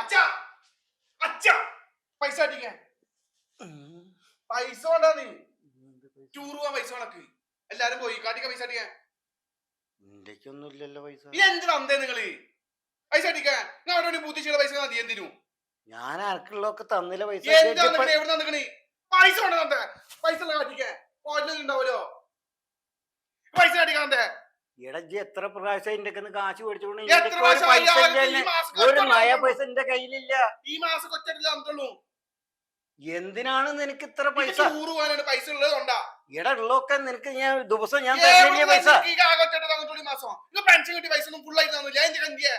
അച്ഛാ അച്ഛാ പൈസ അടിക്കാൻ. പൈസ കൊണ്ടാ നീ? ടൂർ പോവാൻ പൈസ കണക്ക്. എല്ലാരും പോയി കാട്ടിക്ക പൈസ അടിക്കാൻ. ഇന്ത്യക്കൊന്നും ഇല്ലല്ലോ പൈസ. ഈ എന്തിനാ അന്തേ നിങ്ങൾ? പൈസ അടിക്കാൻ. ഞാൻ അവിടെ വേണ്ടി പൈസ മതി എന്തിനു? ഞാൻ ആർക്കുള്ളതൊക്കെ തന്നില്ല പൈസ. എന്താ എവിടെ നിക്കണേ പൈസ തന്നേ. പൈസ കാട്ടിക്കാൻ. പോയിട്ടില്ല പൈസ അടിക്കാൻ ഇടജി എത്ര പ്രാവശ്യം എന്റെ കാശ് മേടിച്ചോണ്ട് എത്ര ഒരു പ്രാവശ്യം പൈസ ആയാലും ഇല്ല ഈ എന്നെ. ഒരു കഷ്ടം നയ പൈസ എന്റെ കയ്യിലില്ല. ഈ മാസം തന്നിട്ടുള്ളൂ എന്തിനാണ് നിനക്ക് ഇത്ര പൈസ? പോകാനാണ് പൈസ ഉള്ളത് കൊണ്ടാ. ഇട ഉള്ളൊക്കെ നിനക്ക് ഞാൻ ദിവസം ഞാൻ പൈസ. മാസം? ഇത് പെൻഷൻ കിട്ടി പൈസ ഒന്നും ഫുള്ളായിട്ട് തന്നില്ല. എന്തിനാ എന്തിയെ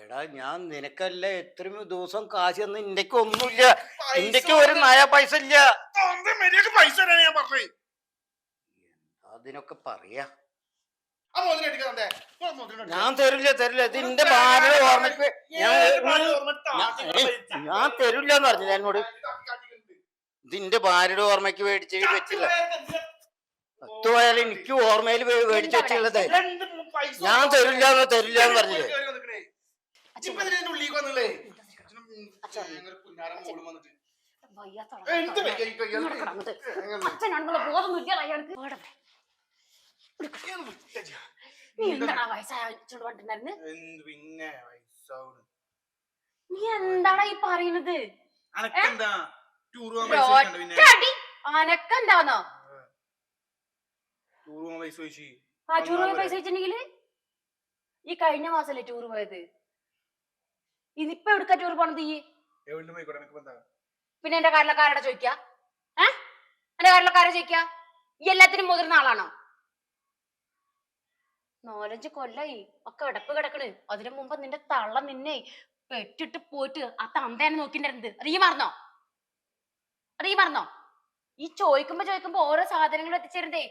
എടാ ഞാൻ നിനക്കല്ല എത്രയും ദിവസം കാശ് തന്ന ഇന്ത്യയ്ക്ക് ഒന്നുമില്ല. ഇന്ത്യയ്ക്ക് ഒരു നയ പൈസ ഇല്ല. പൈസ തരാൻ ഞാൻ പറഞ്ഞേ. അതിനൊക്കെ പറയാ? ഞാൻ തരില്ല തരില്ല. ഇത് എന്റെ ഭാര്യ ഓർമ്മക്ക് ഞാൻ തരില്ല എന്ന് പറഞ്ഞില്ല എന്നോട്. ഇത് എന്റെ ഭാര്യയുടെ ഓർമ്മയ്ക്ക് മേടിച്ച് വെച്ചില്ല? പത്ത് പോയാൽ എനിക്ക് ഓർമ്മയിൽ മേടിച്ച് വെച്ചുള്ളത് ഞാൻ തരില്ല എന്ന് തരില്ല. എന്ന് പറഞ്ഞില്ലേ? വയ്യാത്ത കയ്യിൽ? എങ്ങനെ? അയാൾക്ക് ഇവിടെ വരെ. ഏത് വിട്ടേച്ചാ? നീ എന്താടാ പിന്നെ നീ എന്താടാ ഈ ഒറ്റയടി അനക്കെന്താന്നോ? ആ ടൂർ പോയ ഒന്നാം പൈസ വെച്ചിട്ടുണ്ടെങ്കിൽ ഈ കഴിഞ്ഞ മാസല്ലേ ടൂർ പോയത്? ഇതിപ്പോ എവിടുക്ക ടൂർ പോണത് ഈ? പിന്നെ എന്റെ കാരണക്കാരുടെ ചോദിക്കാ? ഏ? എന്റെ കാരണക്കാരെ ചോദിക്കാ? ഈ എല്ലാത്തിനും മുതിർന്ന ആളാണോ? നാലഞ്ച് കൊല്ലായി. ഒക്കെ കിടപ്പ് കിടക്കണ്. അതിനു മുമ്പ് നിന്റെ തള്ള നിന്നെ പെട്ടിട്ട് പോയിട്ട് ആ തന്തേനെ നോക്കിണ്ടായിരുന്നത്. അത് ഈ മറന്നോ? അത് ഈ മറന്നോ? ഈ ചോദിക്കുമ്പോ ചോദിക്കുമ്പോ ഓരോ സാധനങ്ങൾ എത്തിച്ചേരുന്നേ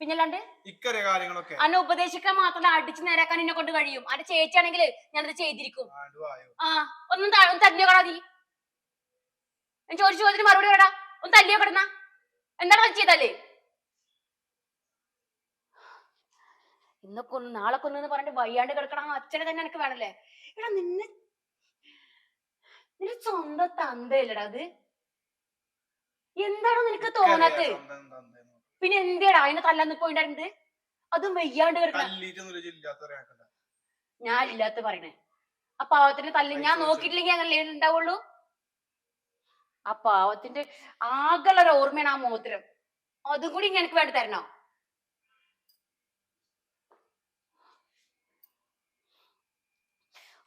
പിന്നല്ലാണ്ട്? ഇക്കറിയ കാര്യങ്ങളൊക്കെ. അന്നെ ഉപദേശിക്കാൻ മാത്രമല്ല അടിച്ചു നേരാക്കാൻ എന്നെ കൊണ്ട് കഴിയും. അത് ചേച്ചിയാണെങ്കിൽ ഞാനത് ചെയ്തിരിക്കും. ആ ഒന്നും ഒന്ന് തല്ലിയോ കടാ നീ. ഞാൻ ചോദിച്ച ചോദ്യത്തിന് മറുപടി വേടാ ഒന്ന് തല്ലിയോ കിടന്ന. എന്താണ് അത് ചെയ്തല്ലേ ഇന്ന് കൊന്നു നാളെ കൊന്നു പറഞ്ഞിട്ട് വയ്യാണ്ട് കിടക്കണം അച്ഛനെ തന്നെ എനിക്ക് വേണല്ലേ? എടാ നിന്നെ നിന്റെ സ്വന്തം തന്തയല്ലടാ അത്. എന്താണ് നിനക്ക് തോന്നാത്ത. പിന്നെ എന്തിയടാ? അതിനെ തല്ലാൻ പോയിണ്ടായിരുന്നത് അതും വയ്യാണ്ട് കിടക്കണം. ഞാൻ ഇല്ലാത്ത പറയണേ. ആ പാവത്തിന്റെ തല്ല് ഞാൻ നോക്കിയിട്ടില്ലെങ്കിൽ അങ്ങനെ ഉണ്ടാവുള്ളൂ? ആ പാവത്തിന്റെ ആകെയുള്ള ഓർമ്മയാണ് ആ മോതിരം. അതും കൂടി എനിക്ക് വേണ്ടി തരണോ?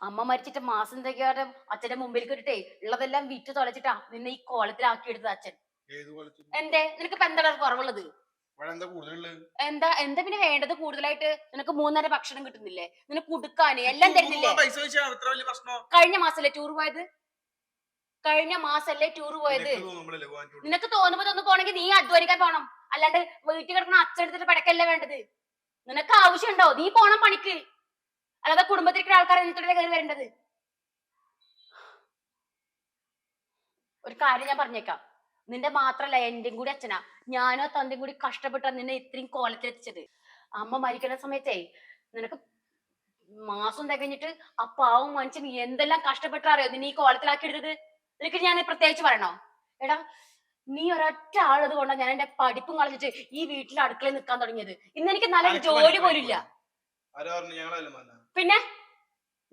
അമ്മ മരിച്ചിട്ട് മാസം തികയാതെ അച്ഛന്റെ മുമ്പിലേക്ക് ഇട്ടിട്ടേ ഉള്ളതെല്ലാം വിറ്റ് തൊലച്ചിട്ടാ നിന്നെ ഈ കോലത്തിലാക്കി എടുത്തത് അച്ഛൻ എന്തേ? നിനക്ക് ഇപ്പൊ എന്താണ് കുറവുള്ളത്? എന്താ എന്താ? പിന്നെ വേണ്ടത് കൂടുതലായിട്ട്? നിനക്ക് മൂന്നര ഭക്ഷണം കിട്ടുന്നില്ലേ? നിനക്ക് കുടുക്കാന് എല്ലാം തരുന്നില്ലേ? കഴിഞ്ഞ മാസല്ലേ ടൂർ പോയത്? കഴിഞ്ഞ മാസല്ലേ ടൂർ പോയത്? നിനക്ക് തോന്നുമ്പോ തോന്നു പോണെങ്കിൽ നീ അധ്വാനിക്കാൻ പോണം. അല്ലാണ്ട് വീട്ടിൽ കിടന്ന അച്ഛൻ എടുത്തിട്ട് പടക്കല്ലേ വേണ്ടത്? നിനക്ക് ആവശ്യമുണ്ടോ? നീ പോണം പണിക്ക്. അല്ലാതെ കുടുംബത്തിലേക്ക് ആൾക്കാർ എന്നിട്ട് കയറി വരേണ്ടത്? ഒരു കാര്യം ഞാൻ പറഞ്ഞേക്കാം. നിന്റെ മാത്രല്ല എന്റെയും കൂടി അച്ഛനാ. ഞാനോ തന്റെയും കൂടി കഷ്ടപ്പെട്ട നിന്നെ ഇത്രയും കോലത്തിലെത്തിച്ചത്. അമ്മ മരിക്കുന്ന സമയത്തേ നിനക്ക് മാസം തികഞ്ഞിട്ട് ആ പാവം മനുഷ്യൻ എന്തെല്ലാം കഷ്ടപ്പെട്ടാ അറിയോ നിന്നെ ഈ കോലത്തിലാക്കി എടുത്തത് നിനക്ക് ഞാൻ പ്രത്യേകിച്ച് പറയണോ? എടാ നീ ഒരൊറ്റ ആളത് കൊണ്ടാ ഞാൻ എന്റെ പഠിപ്പും കളഞ്ഞിട്ട് ഈ വീട്ടിൽ അടുക്കളയിൽ നിൽക്കാൻ തുടങ്ങിയത്. ഇന്ന് എനിക്ക് നല്ലൊരു അനക്ക് ജോലി പോലും ഇല്ല പിന്നെ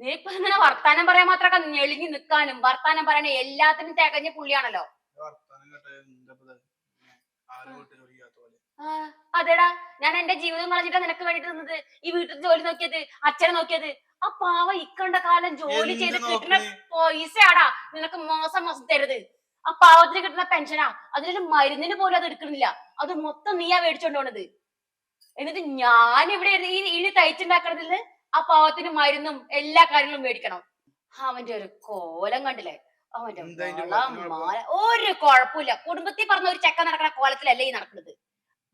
നീ ഇപ്പൊ ഇങ്ങനെ വർത്താനം പറയാൻ മാത്രമൊക്കെ ഞെളിഞ്ഞു നിക്കാനും വർത്താനം പറയണ എല്ലാത്തിനും തികഞ്ഞ പുള്ളിയാണല്ലോ. അതെടാ ഞാൻ എന്റെ ജീവിതം കളഞ്ഞിട്ടാ നിനക്ക് വേണ്ടി നിന്നത്. ഈ വീട്ടിൽ ജോലി നോക്കിയത് അച്ഛനെ നോക്കിയത്. ആ പാവ ഇക്കണ്ട കാലം ജോലി ചെയ്ത് കിട്ടുന്ന പൈസ പൈസയാടാ നിനക്ക് മാസം മാസം തരുത് ആ പാവത്തിന് കിട്ടുന്ന പെൻഷനാ അതിലൊരു മരുന്നിന് പോലും അത് എടുക്കണില്ല. അത് മൊത്തം നീയാ മേടിച്ചോണ്ട് പോണത്. എന്നിട്ട് ഞാൻ ഇവിടെ ഈ ഇനി തയ്ച്ചുണ്ടാക്കണതിൽ ആ പാവത്തിന് മരുന്നും എല്ലാ കാര്യങ്ങളും മേടിക്കണം. അവന്റെ ഒരു കോലം കണ്ടില്ലേ? അവന്റെ? മാല. ഒരു കുഴപ്പമില്ല. കുടുംബത്തിൽ പറഞ്ഞ ഒരു ചെക്ക നടക്കണ കോലത്തിലല്ലേ ഈ നടക്കുന്നത്?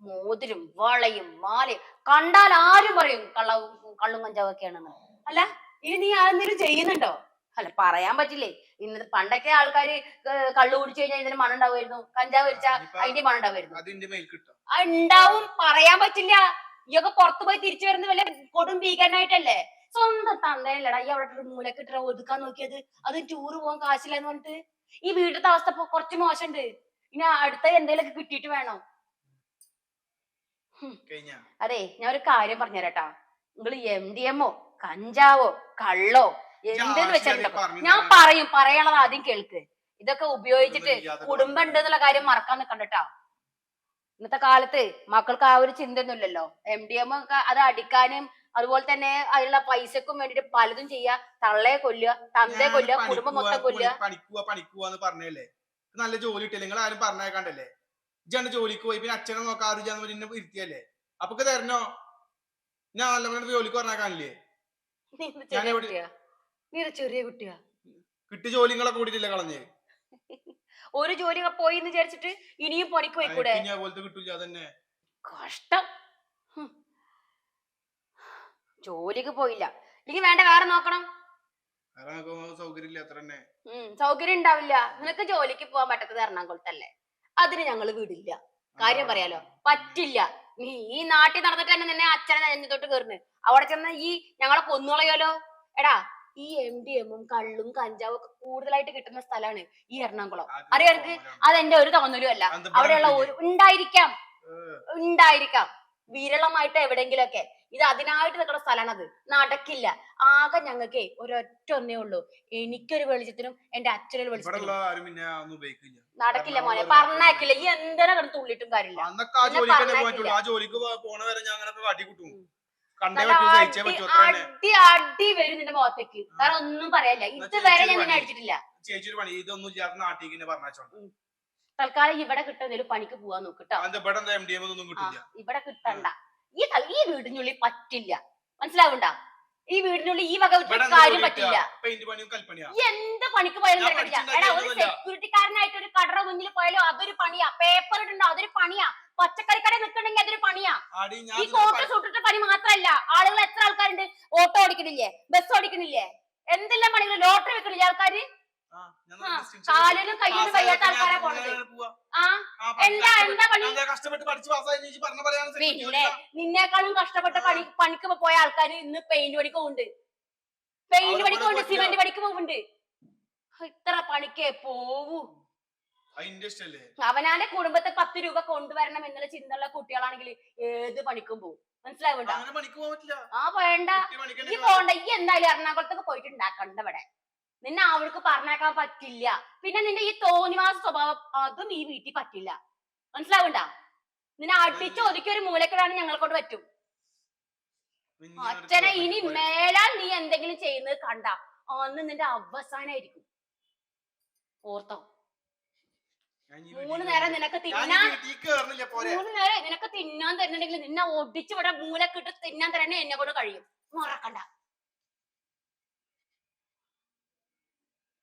മോതിരും വളയും മാലയും. കണ്ടാൽ ആരും പറയും കള്ളവും കള്ളും കഞ്ചാവൊക്കെയാണെന്ന്. അല്ല ഇനി നീ ആരെന്തെങ്കിലും ചെയ്യുന്നുണ്ടോ? അല്ല പറയാൻ പറ്റില്ലേ? ഇന്ന് പണ്ടൊക്കെ ആൾക്കാര് കള്ളു കുടിച്ചു കഴിഞ്ഞാൽ ഇതിന് മണം ഉണ്ടാവുമായിരുന്നു കഞ്ചാവ് വലിച്ചാ ഇനിയിപ്പോ അതിന്റെ മണം ഉണ്ടാവുമായിരുന്നു അതിന്റെ മേൽ കിട്ടും. ആ ഉണ്ടാവും. പറയാൻ പറ്റില്ല. ഇയൊക്കെ പുറത്തു പോയി തിരിച്ചു വരുന്ന വല്ല കൊടും ഭീകരനായിട്ടല്ലേ? സ്വന്തം തന്തയിലടാ ഈ അവിടെ ഒരു മൂലക്ക് ഇട്ട ഒതുക്കാൻ നോക്കിയത്. അത് ടൂറ് പോകാൻ കാശില്ലെന്ന് പറഞ്ഞിട്ട്. ഈ വീട്ടിലത്തെ അവസ്ഥ കുറച്ച് മോശമുണ്ട് ഇനി അടുത്ത എന്തെങ്കിലുമൊക്കെ കിട്ടിയിട്ട് വേണോ. അതെ ഞാൻ ഒരു കാര്യം പറഞ്ഞുതരാട്ടാ. നിങ്ങൾ എം ഡി എമ്മോ കഞ്ചാവോ കള്ളോ എന്തെന്ന് വെച്ചിട്ടുണ്ടോ ഞാൻ പറയും പറയാനുള്ളത് ആദ്യം കേൾക്ക്. ഇതൊക്കെ ഉപയോഗിച്ചിട്ട് കുടുംബം ഉണ്ട് എന്നുള്ള കാര്യം മറക്കാൻ നിക്കണ്ടട്ടാ ഇന്നത്തെ കാലത്ത് മക്കൾക്ക് ആ ഒരു ചിന്തയൊന്നുമില്ലല്ലോ. എം ഡി എം ഒക്കെ അത് അടിക്കാനും അതുപോലെ തന്നെ അതിനുള്ള പൈസക്കും വേണ്ടിട്ട് പലതും ചെയ്യാ. തള്ളയെ കൊല്ലുക തന്തയെ കൊല്ലുക കുടുംബം മൊത്തം കൊല്ലുക. പണിക്കുക പറഞ്ഞല്ലേ നല്ല ജോലി കിട്ടില്ല നിങ്ങൾ ആരും പറഞ്ഞേക്കണ്ടല്ലേ ഇജാണ് ജോലിക്ക് പോയി പിന്നെ അച്ഛനെ പറഞ്ഞ് എന്നെ ഇരുത്തിയല്ലേ? അപ്പൊ തരണോ? ഞാൻ നല്ല പറഞ്ഞ ജോലിക്ക് പറഞ്ഞേക്കാനില്ലേ നീ ചെറിയ കുട്ടിയാ. കിട്ടി ജോലിങ്ങളൊക്കെ കൂടിയിട്ടില്ല കളഞ്ഞ്? ഒരു ജോലി പോയി എന്ന് വിചാരിച്ചിട്ട് ഇനിയും പണിക്ക് പോയിക്കൂടെ? കഷ്ടം. ജോലിക്ക് പോയില്ല. ഇല്ലെങ്കിൽ വേണ്ട വേറെ നോക്കണം. സൗകര്യം ഉണ്ടാവില്ല. നിനക്ക് ജോലിക്ക് പോകാൻ പറ്റത്തത് എറണാകുളത്തല്ലേ? അതിന് ഞങ്ങൾ വിടില്ല. കാര്യം പറയാലോ പറ്റില്ല. നീ ഈ നാട്ടിൽ നടന്നിട്ട് തന്നെ നിന്നെ അച്ഛനെ തൊട്ട് കയറുന്നു. അവിടെ ചെന്ന ഈ ഞങ്ങളെ കൊന്നുകളയോലോ എടാ ഈ എം ഡി എമ്മും കള്ളും കഞ്ചാവും ഒക്കെ കൂടുതലായിട്ട് കിട്ടുന്ന സ്ഥലമാണ് ഈ എറണാകുളം. അറിയാർക്ക്? അതെന്റെ ഒരു തോന്നലും അല്ല. അവിടെയുള്ള? ഒരു ഉണ്ടായിരിക്കാം. ഉണ്ടായിരിക്കാം. വിരളമായിട്ട് എവിടെങ്കിലൊക്കെ ഇത് അതിനായിട്ട് നിൽക്കുന്ന സ്ഥലമാണത് നടക്കില്ല. ആകെ ഞങ്ങൾക്ക് ഒരൊറ്റ ഒന്നേ ഉള്ളൂ. എനിക്കൊരു വെളിച്ചത്തിനും എന്റെ അച്ഛനൊരു വെളിച്ചത്തിനും നടക്കില്ല മോനെ. പറഞ്ഞേക്കില്ല ഈ എന്തിനാ കിടന്ന് തുള്ളിട്ടും കാര്യമില്ല. കണ്ടേ നല്ല പറ്റൂ സഹിച്ചേ അടി പറ്റൂ അത്ര തന്നെ. അടി അടി വരും നിന്റെ മുഖത്തേക്ക്. ഒന്നും പറയാനില്ല എന്നാ ഇതുവരെ ഞാൻ ചേച്ചി നിന്നെ പണി. അടിച്ചിട്ടില്ല. ചേച്ചി ഒരു പണി? ഇതൊന്നും ഇല്ലാത്ത നാട്ടിലേക്ക് തന്നെ പറഞ്ഞോണ്ട് തൽക്കാലം ഇവിടെ കിട്ടുന്നതിൽ പണിക്ക് പോവാൻ നോക്കിട്ടോ അതിന്റെ ഇവിടെ എന്താ എം ഡി എം ഒന്നും കിട്ടില്ല? ഇവിടെ കിട്ടണ്ട. ഈ ഈ വീടിനുള്ളിൽ പറ്റില്ല. മനസ്സിലാവണ്ട? ഈ വീടിനുള്ളിൽ ഈ വക ഒരു കാര്യം പറ്റില്ല ഈ എന്ത് പണിക്ക് പോയാലും നടക്കില്ല എടാ ഒരു. സെക്യൂരിറ്റിക്കാരനായിട്ട് ഒരു കടറ മുന്നിൽ പോയാലും അതൊരു പണിയാ. പേപ്പർ ഇടണ്ടോ അതൊരു പണിയാ. പച്ചക്കറി കട നിൽക്കണമെങ്കിൽ അതൊരു പണിയാ. ഈ കോട്ട് പ- പണി മാത്രല്ല ആളുകൾ എത്ര ആൾക്കാരുണ്ട്? ഓട്ടോ ഓടിക്കണില്ലേ? ബസ് ഓടിക്കണില്ലേ? എന്തെല്ലാം പണികൾ ലോട്ടറി വെക്കണില്ലേ ആൾക്കാര്? കാലിനും കയ്യിനും വയ്യാത്ത ആൾക്കാരാ പോണത്. ആ എന്താ എന്താ പണി? പിന്നെ നിന്നേക്കാളും കഷ്ടപ്പെട്ട പണി പണിക്ക് പോയ ആൾക്കാര് ഇന്ന് പെയിന്റ് പണിക്ക് പോകുന്നുണ്ട് പെയിന്റ് പണിക്ക് പോകുന്നുണ്ട് സിമെന്റ് പണിക്ക് പോകുന്നുണ്ട് ഇത്ര പണിക്കേ പോവൂ. അവനാന്റെ കുടുംബത്തെ പത്ത് രൂപ കൊണ്ടുവരണം എന്നുള്ള ചിന്തയുള്ള കുട്ടികളാണെങ്കിൽ ഏത് പണിക്കും പോകും മനസ്സിലാവുണ്ടോ ആ വേണ്ട പണിക്ക് ഈ പോണ്ട. ഈ എന്തായാലും എറണാകുളത്തൊക്കെ പോയിട്ട് ഉണ്ടാക്കണ്ട ഇവിടെ. നിന്നെ അവൾക്ക് പറഞ്ഞേക്കാൻ പറ്റില്ല. പിന്നെ നിന്റെ ഈ തോന്നിവാസ സ്വഭാവം അതും ഈ വീട്ടിൽ പറ്റില്ല. മനസ്സിലാവണ്ട? നിന്നെ അടിച്ച് ഒതുക്കി ഒരു മൂലക്കിടാൻ ഞങ്ങളെ കൊണ്ട് പറ്റും അച്ഛനെ ഇനി. മേലാൽ നീ എന്തെങ്കിലും ചെയ്യുന്നത് കണ്ട അന്ന് നിന്റെ അവസാനായിരിക്കും. ഓർത്തോ? മൂന്ന് നേരം. നിനക്ക് തിന്നാൻ മൂന്ന് നേരം നിനക്ക് തിന്നാൻ തരുന്നുണ്ടെങ്കിൽ നിന്നെ ഒടിച്ചു ഇവിടെ മൂലക്കിട്ട് തിന്നാൻ തരണേ എന്നെ കൊണ്ട് കഴിയും. മറക്കണ്ട